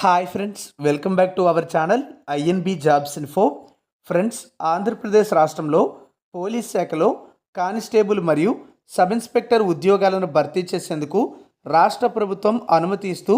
Hi friends welcome back to our channel INB jobs info friends Andhra Pradesh రాష్ట్రంలో police శాఖలో constable మరియు sub inspector ఉద్యోగాలను భర్తీ చేసేందుకు రాష్ట్ర ప్రభుత్వం అనుమతి ఇస్తూ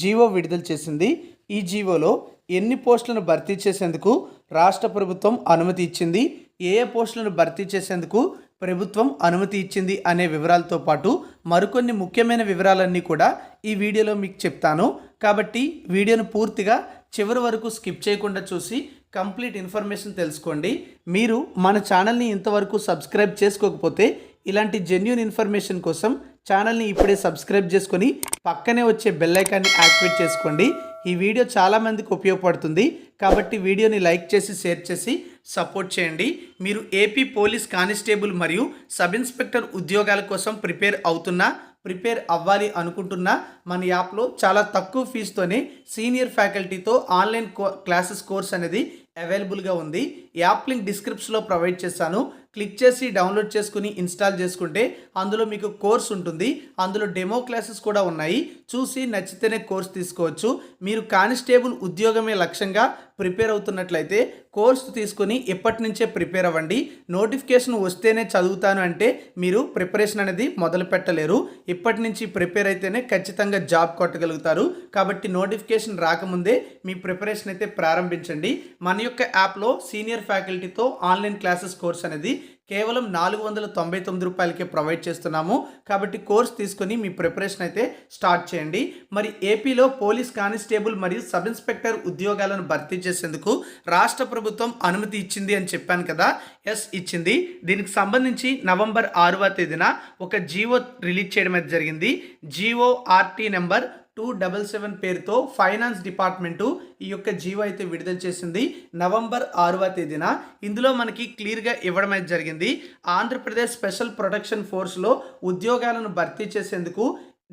జీవో విడుదల చేసింది. ఈ జీవోలో ఎన్ని పోస్టులను భర్తీ చేసేందుకు రాష్ట్ర ప్రభుత్వం అనుమతి ఇచ్చింది? ఏ ఏ పోస్టులను భర్తీ చేసేందుకు ప్రభుత్వం అనుమతి ఇచ్చింది అనే వివరాలతో పాటు మరికొన్ని ముఖ్యమైన వివరాలన్నీ కూడా ఈ వీడియోలో మీకు చెప్తాను. కాబట్టి వీడియోను పూర్తిగా చివరి వరకు స్కిప్ చేయకుండా చూసి కంప్లీట్ ఇన్ఫర్మేషన్ తెలుసుకోండి. మీరు మన ఛానల్ని ఇంతవరకు సబ్స్క్రైబ్ చేసుకోకపోతే ఇలాంటి జెన్యున్ ఇన్ఫర్మేషన్ కోసం ఛానల్ని ఇప్పుడే సబ్స్క్రైబ్ చేసుకొని పక్కనే వచ్చే బెల్లైకాన్ని యాక్టివేట్ చేసుకోండి. ఈ వీడియో చాలామందికి ఉపయోగపడుతుంది. కాబట్టి వీడియోని లైక్ చేసి షేర్ చేసి సపోర్ట్ చేయండి. మీరు ఏపీ పోలీస్ కానిస్టేబుల్ మరియు సబ్ ఇన్స్పెక్టర్ ఉద్యోగాల కోసం ప్రిపేర్ అవుతున్నా ప్రిపేర్ అవ్వాలి అనుకుంటున్నా మన యాప్లో చాలా తక్కువ ఫీజుతోనే సీనియర్ ఫ్యాకల్టీతో ఆన్లైన్ కో క్లాసెస్ కోర్స్ అనేది అవైలబుల్గా ఉంది. యాప్ లింక్ డిస్క్రిప్షన్లో ప్రొవైడ్ చేశాను. క్లిక్ చేసి డౌన్లోడ్ చేసుకుని ఇన్స్టాల్ చేసుకుంటే అందులో మీకు కోర్స్ ఉంటుంది. అందులో డెమో క్లాసెస్ కూడా ఉన్నాయి. చూసి నచ్చితేనే కోర్స్ తీసుకోవచ్చు. మీరు కానిస్టేబుల్ ఉద్యోగమే లక్ష్యంగా ప్రిపేర్ అవుతున్నట్లయితే కోర్సు తీసుకొని ఎప్పటి నుంచే ప్రిపేర్ అవ్వండి. నోటిఫికేషన్ వస్తేనే చదువుతాను అంటే మీరు ప్రిపరేషన్ అనేది మొదలు పెట్టలేరు. ఇప్పటి నుంచి ప్రిపేర్ అయితేనే ఖచ్చితంగా జాబ్ కొట్టగలుగుతారు. కాబట్టి నోటిఫికేషన్ రాకముందే మీ ప్రిపరేషన్ అయితే ప్రారంభించండి. మన యొక్క యాప్లో సీనియర్ ఫ్యాకల్టీతో ఆన్లైన్ క్లాసెస్ కోర్స్ అనేది కేవలం నాలుగు వందల తొంభై తొమ్మిది రూపాయలకే ప్రొవైడ్ చేస్తున్నాము. కాబట్టి కోర్స్ తీసుకొని మీ ప్రిపరేషన్ అయితే స్టార్ట్ చేయండి. మరి ఏపీలో పోలీస్ కానిస్టేబుల్ మరియు సబ్ ఇన్స్పెక్టర్ ఉద్యోగాలను భర్తీ చేసేందుకు రాష్ట్ర ప్రభుత్వం అనుమతి ఇచ్చింది అని చెప్పాను కదా. ఎస్ ఇచ్చింది. దీనికి సంబంధించి నవంబర్ ఆరవ తేదీన ఒక జీవో రిలీజ్ చేయడం అయితే జరిగింది. GO RT number two double seven పేరుతో ఫైనాన్స్ డిపార్ట్మెంటు ఈ యొక్క జీవో అయితే విడుదల చేసింది. నవంబర్ ఆరవ తేదీన ఇందులో మనకి క్లియర్గా ఇవ్వడం అయితే జరిగింది. ఆంధ్రప్రదేశ్ స్పెషల్ ప్రొటెక్షన్ ఫోర్స్లో ఉద్యోగాలను భర్తీ చేసేందుకు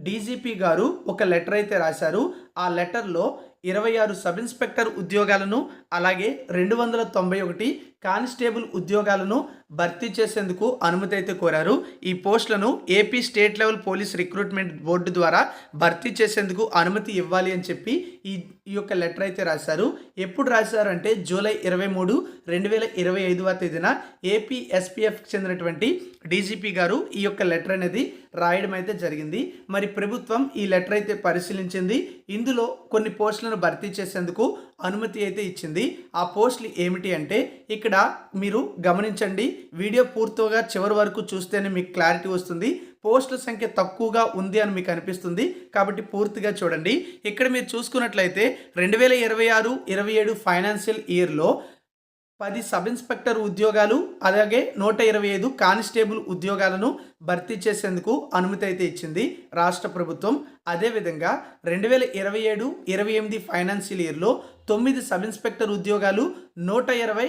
డీజీపీ గారు ఒక లెటర్ అయితే రాశారు. ఆ లెటర్లో ఇరవై ఆరు సబ్ ఇన్స్పెక్టర్ ఉద్యోగాలను అలాగే రెండు వందల తొంభై ఒకటి కానిస్టేబుల్ ఉద్యోగాలను భర్తీ చేసేందుకు అనుమతి అయితే కోరారు. ఈ పోస్టులను AP state level police recruitment board ద్వారా భర్తీ చేసేందుకు అనుమతి ఇవ్వాలి అని చెప్పి ఈ ఈ యొక్క లెటర్ అయితే రాశారు. ఎప్పుడు రాశారు అంటే జూలై ఇరవై మూడు రెండు వేల ఇరవై ఐదవ తేదీన ఏపీ ఎస్పీఎఫ్కి చెందినటువంటి డీజీపీ గారు ఈ యొక్క లెటర్ అనేది రాయడం అయితే జరిగింది. మరి ప్రభుత్వం ఈ లెటర్ అయితే పరిశీలించింది. ఇందులో కొన్ని పోస్టులను భర్తీ చేసేందుకు అనుమతి అయితే ఇచ్చింది. ఆ పోస్టులు ఏమిటి అంటే ఇక్కడ మీరు గమనించండి వీడియో పూర్తిగా చివరి వరకు చూస్తేనే మీకు క్లారిటీ వస్తుంది. పోస్టుల సంఖ్య తక్కువగా ఉంది అని మీకు అనిపిస్తుంది. కాబట్టి పూర్తిగా చూడండి. ఇక్కడ మీరు చూసుకున్నట్లయితే రెండు వేల ఇరవై ఆరు ఇరవై ఏడు ఫైనాన్షియల్ ఇయర్లో పది సబ్ ఇన్స్పెక్టర్ ఉద్యోగాలు అలాగే నూట ఇరవై ఐదు కానిస్టేబుల్ ఉద్యోగాలను భర్తీ చేసేందుకు అనుమతి అయితే ఇచ్చింది రాష్ట్ర ప్రభుత్వం. అదేవిధంగా రెండు వేల ఇరవై ఏడు ఇరవై ఎనిమిది ఫైనాన్షియల్ ఇయర్లో తొమ్మిది సబ్ ఇన్స్పెక్టర్ ఉద్యోగాలు నూట ఇరవై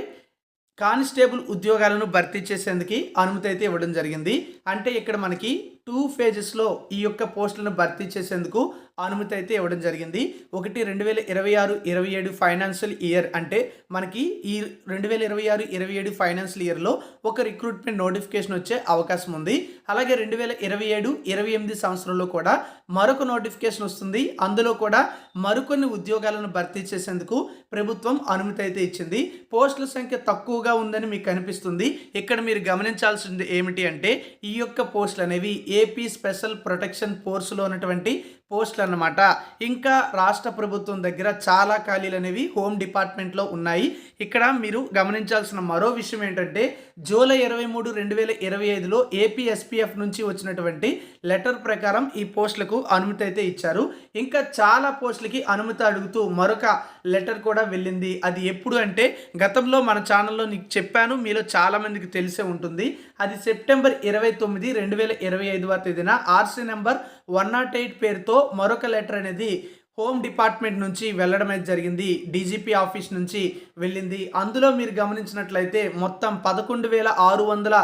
కానిస్టేబుల్ ఉద్యోగాలను భర్తీ చేసేందుకు అనుమతి అయితే ఇవ్వడం జరిగింది. అంటే ఇక్కడ మనకి టూ ఫేజెస్లో ఈ యొక్క పోస్టులను భర్తీ చేసేందుకు అనుమతి అయితే ఇవ్వడం జరిగింది. ఒకటి రెండు వేల ఇరవై ఆరు ఇరవై ఏడు ఫైనాన్షియల్ ఇయర్ అంటే మనకి ఈ రెండు వేల ఇరవై ఆరు ఇరవై ఏడు ఫైనాన్షియల్ ఇయర్లో ఒక రిక్రూట్మెంట్ నోటిఫికేషన్ వచ్చే అవకాశం ఉంది. అలాగే రెండు వేల ఇరవై ఏడు ఇరవై ఎనిమిది సంవత్సరంలో కూడా మరొక నోటిఫికేషన్ వస్తుంది. అందులో కూడా మరికొన్ని ఉద్యోగాలను భర్తీ చేసేందుకు ప్రభుత్వం అనుమతి అయితే ఇచ్చింది. పోస్టుల సంఖ్య తక్కువగా ఉందని మీకు కనిపిస్తుంది ఇక్కడ మీరు గమనించాల్సింది ఏమిటి అంటే ఈ యొక్క పోస్టులు అనేవి ఏపీ స్పెషల్ ప్రొటెక్షన్ ఫోర్స్లో ఉన్నటువంటి పోస్టులు అన్నమాట. ఇంకా రాష్ట్ర ప్రభుత్వం దగ్గర చాలా ఖాళీలు అనేవి హోమ్ డిపార్ట్మెంట్లో ఉన్నాయి. ఇక్కడ మీరు గమనించాల్సిన మరో విషయం ఏంటంటే జూలై ఇరవై మూడు రెండు వేల ఇరవై ఐదులో ఏపీ ఎస్పీఎఫ్ నుంచి వచ్చినటువంటి లెటర్ ప్రకారం ఈ పోస్టులకు అనుమతి అయితే ఇచ్చారు. ఇంకా చాలా పోస్టులకి అనుమతి అడుగుతూ మరొక లెటర్ కూడా వెళ్ళింది. అది ఎప్పుడు అంటే గతంలో మన ఛానల్లో నీకు చెప్పాను మీలో చాలామందికి తెలిసే ఉంటుంది. అది సెప్టెంబర్ ఇరవై తొమ్మిది రెండు వేల ఇరవై ఐదవ తేదీన RC number one nought eight పేరుతో మరొక లెటర్ అనేది హోమ్ డిపార్ట్మెంట్ నుంచి వెళ్ళడం అయితే జరిగింది. డీజీపీ ఆఫీస్ నుంచి వెళ్ళింది. అందులో మీరు గమనించినట్లయితే మొత్తం పదకొండు వేల ఆరు వందల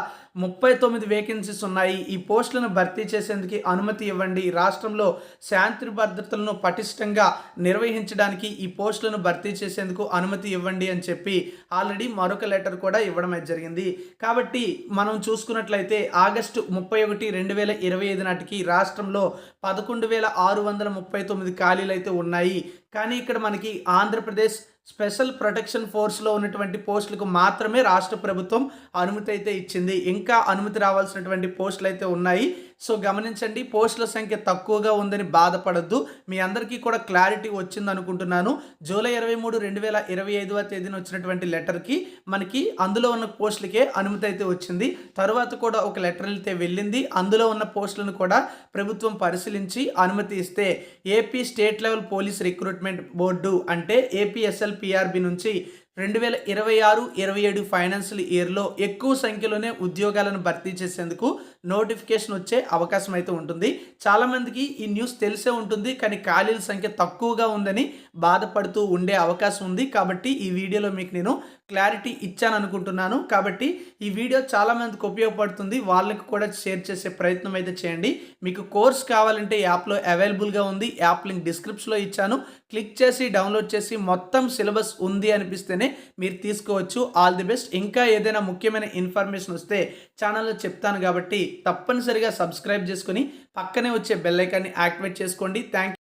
ముప్పై తొమ్మిది వేకెన్సీస్ ఉన్నాయి. ఈ పోస్టులను భర్తీ చేసేందుకు అనుమతి ఇవ్వండి. రాష్ట్రంలో శాంతి భద్రతలను పటిష్టంగా నిర్వహించడానికి ఈ పోస్టులను భర్తీ చేసేందుకు అనుమతి ఇవ్వండి అని చెప్పి ఆల్రెడీ మరొక లెటర్ కూడా ఇవ్వడం జరిగింది. కాబట్టి మనం చూసుకున్నట్లయితే ఆగస్టు ముప్పై ఒకటి రెండు వేల ఇరవై ఐదు నాటికి రాష్ట్రంలో పదకొండు వేల ఆరు వందల ముప్పై తొమ్మిది ఖాళీలు అయితే ఉన్నాయి. కానీ ఇక్కడ మనకి ఆంధ్రప్రదేశ్ స్పెషల్ ప్రొటెక్షన్ ఫోర్స్లో ఉన్నటువంటి పోస్టులకు మాత్రమే రాష్ట్ర ప్రభుత్వం అనుమతి అయితే ఇచ్చింది. ఇంకా అనుమతి రావాల్సినటువంటి పోస్టులు అయితే ఉన్నాయి. సో గమనించండి పోస్టుల సంఖ్య తక్కువగా ఉందని బాధపడద్దు. మీ అందరికీ కూడా క్లారిటీ వచ్చింది అనుకుంటున్నాను. జూలై ఇరవై మూడు రెండు వేల ఇరవై ఐదవ తేదీన వచ్చినటువంటి లెటర్కి మనకి అందులో ఉన్న పోస్టులకే అనుమతి అయితే వచ్చింది. తరువాత కూడా ఒక లెటర్ అయితే వెళ్ళింది. అందులో ఉన్న పోస్టులను కూడా ప్రభుత్వం పరిశీలించి అనుమతి ఇస్తే AP state level police recruitment board అంటే ఏపీఎస్ఎల్ పిఆర్బి నుంచి రెండు వేల ఇరవై ఆరు ఇరవై ఏడు ఫైనాన్షియల్ ఇయర్లో ఎక్కువ సంఖ్యలోనే ఉద్యోగాలను భర్తీ చేసేందుకు నోటిఫికేషన్ వచ్చే అవకాశం అయితే ఉంటుంది. చాలామందికి ఈ న్యూస్ తెలిసే ఉంటుంది కానీ ఖాళీల సంఖ్య తక్కువగా ఉందని బాధపడుతూ ఉండే అవకాశం ఉంది. కాబట్టి ఈ వీడియోలో మీకు నేను క్లారిటీ ఇచ్చాను అనుకుంటున్నాను కాబట్టి ఈ వీడియో చాలామందికి ఉపయోగపడుతుంది. వాళ్ళకి కూడా షేర్ చేసే ప్రయత్నం అయితే చేయండి. మీకు కోర్స్ కావాలంటే యాప్లో అవైలబుల్గా ఉంది. యాప్ లింక్ డిస్క్రిప్షన్లో ఇచ్చాను. క్లిక్ చేసి డౌన్లోడ్ చేసి మొత్తం సిలబస్ ఉంది అనిపిస్తేనే మీరు తీసుకోవచ్చు. All the best. ఇంకా ఏదైనా ముఖ్యమైన ఇన్ఫర్మేషన్ వస్తే ఛానల్లో చెప్తాను కాబట్టి తప్పనిసరిగా సబ్స్క్రైబ్ చేసుకుని పక్కనే వచ్చే బెల్ ఐకాన్ని యాక్టివేట్ చేసుకోండి. థ్యాంక్